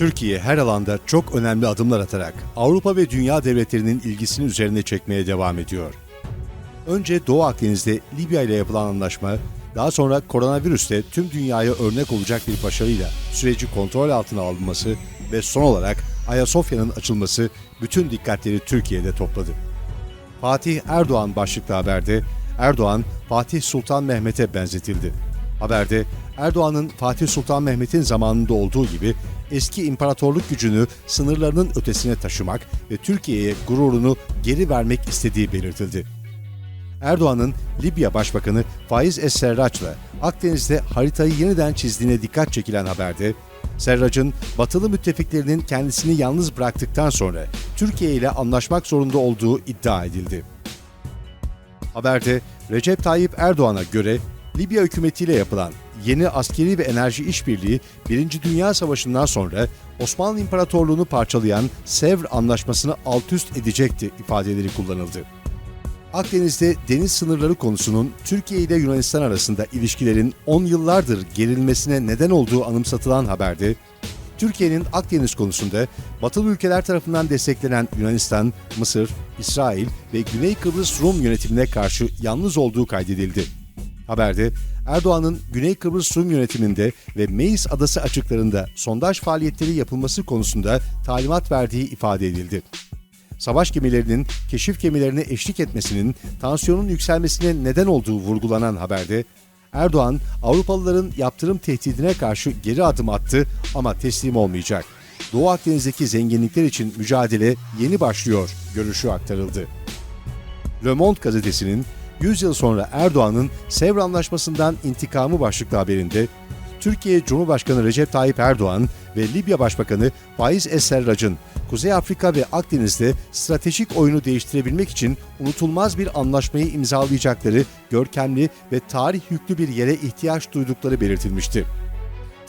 Türkiye her alanda çok önemli adımlar atarak Avrupa ve dünya devletlerinin ilgisini üzerine çekmeye devam ediyor. Önce Doğu Akdeniz'de Libya ile yapılan anlaşma, daha sonra koronavirüste tüm dünyaya örnek olacak bir başarıyla süreci kontrol altına alınması ve son olarak Ayasofya'nın açılması bütün dikkatleri Türkiye'de topladı. Fatih Erdoğan başlıklı haberde Erdoğan Fatih Sultan Mehmet'e benzetildi. Haberde Erdoğan'ın Fatih Sultan Mehmet'in zamanında olduğu gibi eski imparatorluk gücünü sınırlarının ötesine taşımak ve Türkiye'ye gururunu geri vermek istediği belirtildi. Erdoğan'ın Libya Başbakanı Faiz Es-Serraç'la Akdeniz'de haritayı yeniden çizdiğine dikkat çekilen haberde, Serraç'ın batılı müttefiklerinin kendisini yalnız bıraktıktan sonra Türkiye ile anlaşmak zorunda olduğu iddia edildi. Haberde Recep Tayyip Erdoğan'a göre Libya hükümetiyle yapılan yeni askeri ve enerji işbirliği 1. Dünya Savaşı'ndan sonra Osmanlı İmparatorluğu'nu parçalayan Sevr Anlaşması'nı alt üst edecekti ifadeleri kullanıldı. Akdeniz'de deniz sınırları konusunun Türkiye ile Yunanistan arasında ilişkilerin 10 yıllardır gerilmesine neden olduğu anımsatılan haberde, Türkiye'nin Akdeniz konusunda batılı ülkeler tarafından desteklenen Yunanistan, Mısır, İsrail ve Güney Kıbrıs Rum yönetimine karşı yalnız olduğu kaydedildi. Haberde Erdoğan'ın Güney Kıbrıs Rum yönetiminde ve Meis Adası açıklarında sondaj faaliyetleri yapılması konusunda talimat verdiği ifade edildi savaş gemilerinin keşif gemilerine eşlik etmesinin tansiyonun yükselmesine neden olduğu vurgulanan haberde Erdoğan Avrupalıların yaptırım tehdidine karşı geri adım attı ama teslim olmayacak. Doğu Akdeniz'deki zenginlikler için mücadele yeni başlıyor görüşü aktarıldı. Le Monde gazetesinin 100 yıl sonra Erdoğan'ın Sevr Anlaşması'ndan intikamı başlıklı haberinde Türkiye Cumhurbaşkanı Recep Tayyip Erdoğan ve Libya Başbakanı Faiz Es-Serrac'ın Kuzey Afrika ve Akdeniz'de stratejik oyunu değiştirebilmek için unutulmaz bir anlaşmayı imzalayacakları görkemli ve tarih yüklü bir yere ihtiyaç duydukları belirtilmişti.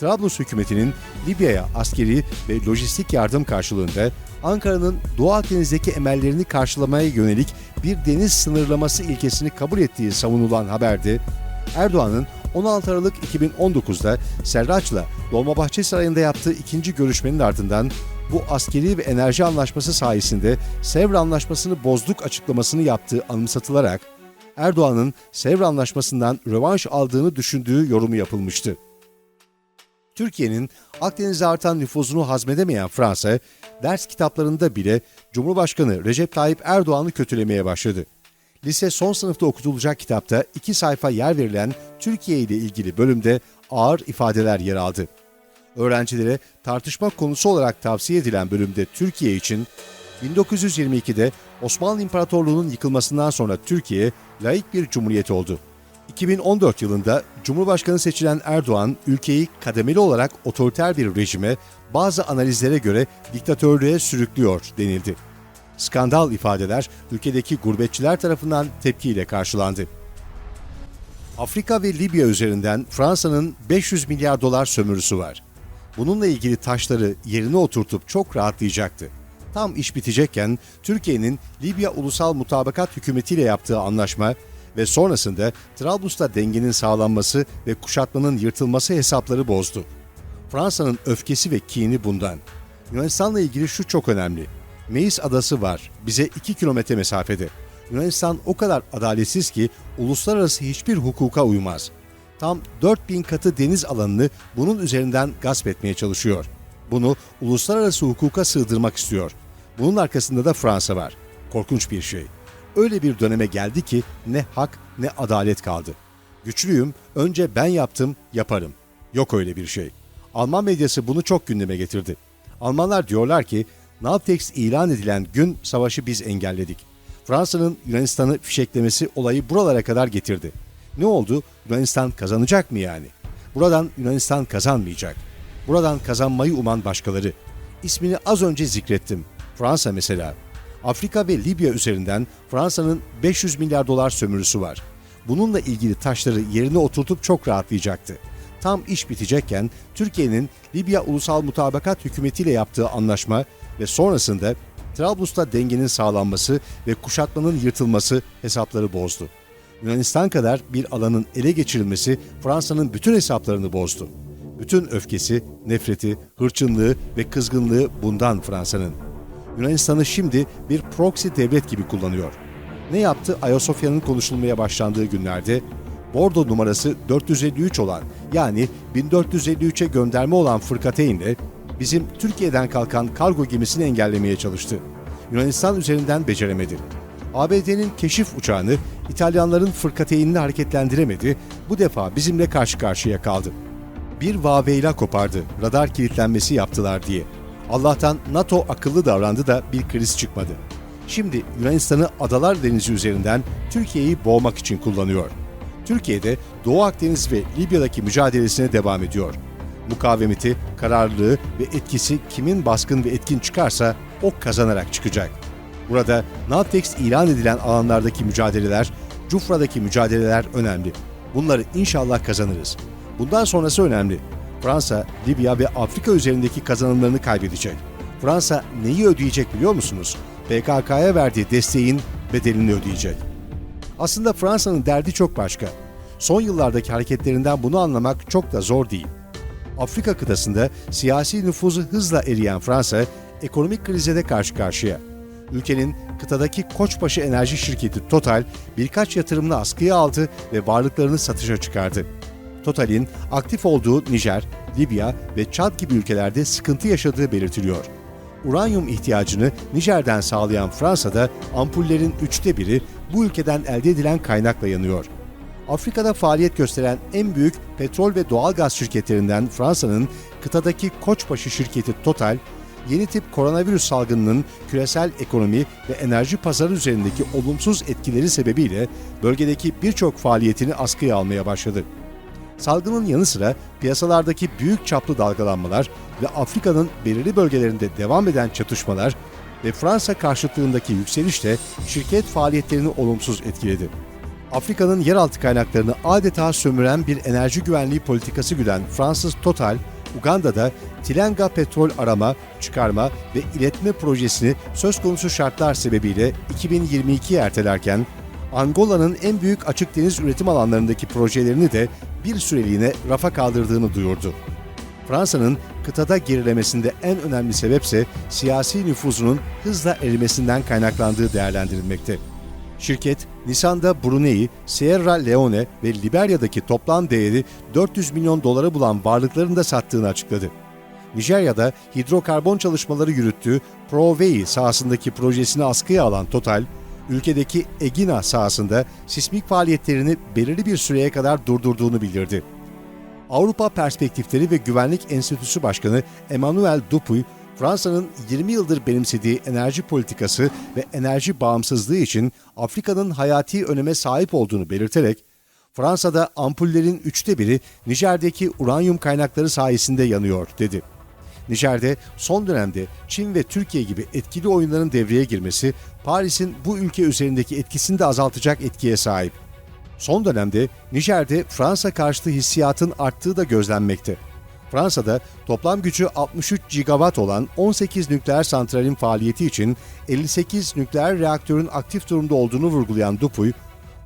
Trablus hükümetinin Libya'ya askeri ve lojistik yardım karşılığında Ankara'nın Doğu Akdeniz'deki emellerini karşılamaya yönelik bir deniz sınırlaması ilkesini kabul ettiği savunulan haberde Erdoğan'ın 16 Aralık 2019'da Serraç'la Dolmabahçe Sarayı'nda yaptığı ikinci görüşmenin ardından bu askeri ve enerji anlaşması sayesinde Sevr Anlaşması'nı bozduk açıklamasını yaptığı anımsatılarak Erdoğan'ın Sevr Anlaşması'ndan rövanş aldığını düşündüğü yorumu yapılmıştı. Türkiye'nin Akdeniz'de artan nüfuzunu hazmedemeyen Fransa, ders kitaplarında bile Cumhurbaşkanı Recep Tayyip Erdoğan'ı kötülemeye başladı. Lise son sınıfta okutulacak kitapta iki sayfa yer verilen Türkiye ile ilgili bölümde ağır ifadeler yer aldı. Öğrencilere tartışma konusu olarak tavsiye edilen bölümde Türkiye için 1922'de Osmanlı İmparatorluğu'nun yıkılmasından sonra Türkiye laik bir cumhuriyet oldu. 2014 yılında Cumhurbaşkanı seçilen Erdoğan ülkeyi kademeli olarak otoriter bir rejime bazı analizlere göre diktatörlüğe sürüklüyor denildi. Skandal ifadeler ülkedeki gurbetçiler tarafından tepkiyle karşılandı. Afrika ve Libya üzerinden Fransa'nın 500 milyar dolar sömürüsü var. Bununla ilgili taşları yerine oturtup çok rahatlayacaktı. Tam iş bitecekken Türkiye'nin Libya Ulusal Mutabakat Hükümetiyle yaptığı anlaşma ve sonrasında Trablus'ta dengenin sağlanması ve kuşatmanın yırtılması hesapları bozdu. Fransa'nın öfkesi ve kini bundan. Yunanistan'la ilgili şu çok önemli. Meis adası var, bize 2 kilometre mesafede. Yunanistan o kadar adaletsiz ki uluslararası hiçbir hukuka uymaz. Tam 4000 katı deniz alanını bunun üzerinden gasp etmeye çalışıyor. Bunu uluslararası hukuka sığdırmak istiyor. Bunun arkasında da Fransa var. Korkunç bir şey. Öyle bir döneme geldi ki ne hak ne adalet kaldı. Güçlüyüm, önce ben yaptım, yaparım. Yok öyle bir şey. Alman medyası bunu çok gündeme getirdi. Almanlar diyorlar ki Navtex ilan edilen gün savaşı biz engelledik. Fransa'nın Yunanistan'ı fişeklemesi olayı buralara kadar getirdi. Ne oldu? Yunanistan kazanacak mı yani? Buradan Yunanistan kazanmayacak. Buradan kazanmayı uman başkaları. İsmini az önce zikrettim. Fransa mesela. Afrika ve Libya üzerinden Fransa'nın 500 milyar dolar sömürüsü var. Bununla ilgili taşları yerine oturtup çok rahatlayacaktı. Tam iş bitecekken Türkiye'nin Libya Ulusal Mutabakat Hükümetiyle yaptığı anlaşma ve sonrasında Trablus'ta dengenin sağlanması ve kuşatmanın yırtılması hesapları bozdu. Yunanistan kadar bir alanın ele geçirilmesi Fransa'nın bütün hesaplarını bozdu. Bütün öfkesi, nefreti, hırçınlığı ve kızgınlığı bundan Fransa'nın. Yunanistan'ı şimdi bir proxy devlet gibi kullanıyor. Ne yaptı Ayasofya'nın konuşulmaya başlandığı günlerde? Bordo numarası 453 olan yani 1453'e gönderme olan fırkateynle bizim Türkiye'den kalkan kargo gemisini engellemeye çalıştı. Yunanistan üzerinden beceremedi. ABD'nin keşif uçağını İtalyanların fırkateynini hareketlendiremedi, bu defa bizimle karşı karşıya kaldı. Bir vaveyla kopardı, radar kilitlenmesi yaptılar diye. Allah'tan NATO akıllı davrandı da bir kriz çıkmadı. Şimdi Yunanistan'ı Adalar Denizi üzerinden Türkiye'yi boğmak için kullanıyor. Türkiye'de Doğu Akdeniz ve Libya'daki mücadelesine devam ediyor. Mukavemeti, kararlılığı ve etkisi kimin baskın ve etkin çıkarsa o kazanarak çıkacak. Burada Navtex ilan edilen alanlardaki mücadeleler, Cufra'daki mücadeleler önemli. Bunları inşallah kazanırız. Bundan sonrası önemli. Fransa, Libya ve Afrika üzerindeki kazanımlarını kaybedecek. Fransa neyi ödeyecek biliyor musunuz? PKK'ya verdiği desteğin bedelini ödeyecek. Aslında Fransa'nın derdi çok başka. Son yıllardaki hareketlerinden bunu anlamak çok da zor değil. Afrika kıtasında siyasi nüfuzu hızla eriyen Fransa, ekonomik krize de karşı karşıya. Ülkenin kıtadaki Koçbaşı Enerji Şirketi Total birkaç yatırımını askıya aldı ve varlıklarını satışa çıkardı. Total'in aktif olduğu Nijer, Libya ve Çad gibi ülkelerde sıkıntı yaşadığı belirtiliyor. Uranyum ihtiyacını Nijer'den sağlayan Fransa'da ampullerin üçte biri bu ülkeden elde edilen kaynakla yanıyor. Afrika'da faaliyet gösteren en büyük petrol ve doğalgaz şirketlerinden Fransa'nın kıtadaki Koçbaşı şirketi Total, yeni tip koronavirüs salgınının küresel ekonomi ve enerji pazarı üzerindeki olumsuz etkileri sebebiyle bölgedeki birçok faaliyetini askıya almaya başladı. Salgının yanı sıra piyasalardaki büyük çaplı dalgalanmalar ve Afrika'nın belirli bölgelerinde devam eden çatışmalar ve Fransa karşıtlığındaki yükseliş de şirket faaliyetlerini olumsuz etkiledi. Afrika'nın yeraltı kaynaklarını adeta sömüren bir enerji güvenliği politikası güden Fransız Total, Uganda'da Tilenga petrol arama, çıkarma ve iletme projesini söz konusu şartlar sebebiyle 2022'ye ertelerken, Angola'nın en büyük açık deniz üretim alanlarındaki projelerini de bir süreliğine rafa kaldırdığını duyurdu. Fransa'nın kıtada gerilemesinde en önemli sebepse siyasi nüfuzunun hızla erimesinden kaynaklandığı değerlendirilmekte. Şirket, Nisan'da Brunei, Sierra Leone ve Liberya'daki toplam değeri 400 milyon dolara bulan varlıklarını da sattığını açıkladı. Nijerya'da hidrokarbon çalışmaları yürüttüğü Provei sahasındaki projesini askıya alan Total, ülkedeki Egina sahasında sismik faaliyetlerini belirli bir süreye kadar durdurduğunu bildirdi. Avrupa Perspektifleri ve Güvenlik Enstitüsü Başkanı Emmanuel Dupuy, Fransa'nın 20 yıldır benimsediği enerji politikası ve enerji bağımsızlığı için Afrika'nın hayati öneme sahip olduğunu belirterek, Fransa'da ampullerin üçte biri Nijer'deki uranyum kaynakları sayesinde yanıyor, dedi. Nijer'de son dönemde Çin ve Türkiye gibi etkili oyunların devreye girmesi, Paris'in bu ülke üzerindeki etkisini de azaltacak etkiye sahip. Son dönemde Nijer'de Fransa karşıtı hissiyatın arttığı da gözlenmekte. Fransa'da toplam gücü 63 gigawatt olan 18 nükleer santralin faaliyeti için 58 nükleer reaktörün aktif durumda olduğunu vurgulayan Dupuy,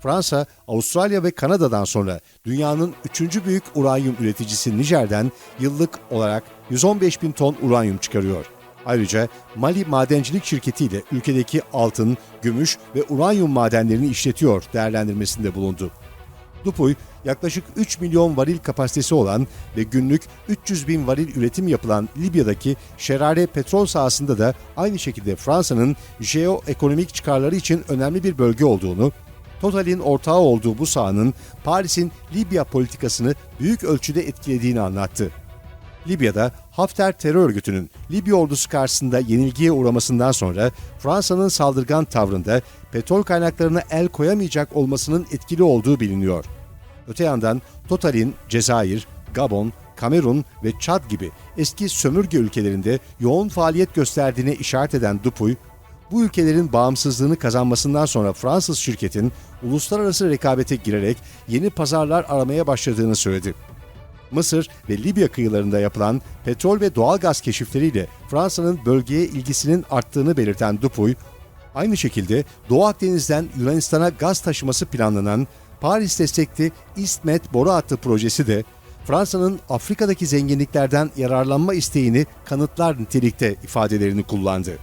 Fransa, Avustralya ve Kanada'dan sonra dünyanın üçüncü büyük uranyum üreticisi Nijer'den yıllık olarak 115 bin ton uranyum çıkarıyor. Ayrıca Mali Madencilik Şirketi ile ülkedeki altın, gümüş ve uranyum madenlerini işletiyor değerlendirmesinde bulundu. Dupuy, yaklaşık 3 milyon varil kapasitesi olan ve günlük 300 bin varil üretim yapılan Libya'daki Şerare petrol sahasında da aynı şekilde Fransa'nın jeoekonomik çıkarları için önemli bir bölge olduğunu, Total'in ortağı olduğu bu sahanın Paris'in Libya politikasını büyük ölçüde etkilediğini anlattı. Libya'da Hafter terör örgütünün Libya ordusu karşısında yenilgiye uğramasından sonra Fransa'nın saldırgan tavrında petrol kaynaklarına el koyamayacak olmasının etkili olduğu biliniyor. Öte yandan Total'in Cezayir, Gabon, Kamerun ve Çad gibi eski sömürge ülkelerinde yoğun faaliyet gösterdiğine işaret eden Dupuy, bu ülkelerin bağımsızlığını kazanmasından sonra Fransız şirketin uluslararası rekabete girerek yeni pazarlar aramaya başladığını söyledi. Mısır ve Libya kıyılarında yapılan petrol ve doğalgaz keşifleriyle Fransa'nın bölgeye ilgisinin arttığını belirten Dupuy, aynı şekilde Doğu Akdeniz'den Yunanistan'a gaz taşıması planlanan Paris destekli İstmet boru hattı projesi de Fransa'nın Afrika'daki zenginliklerden yararlanma isteğini kanıtlar nitelikte ifadelerini kullandı.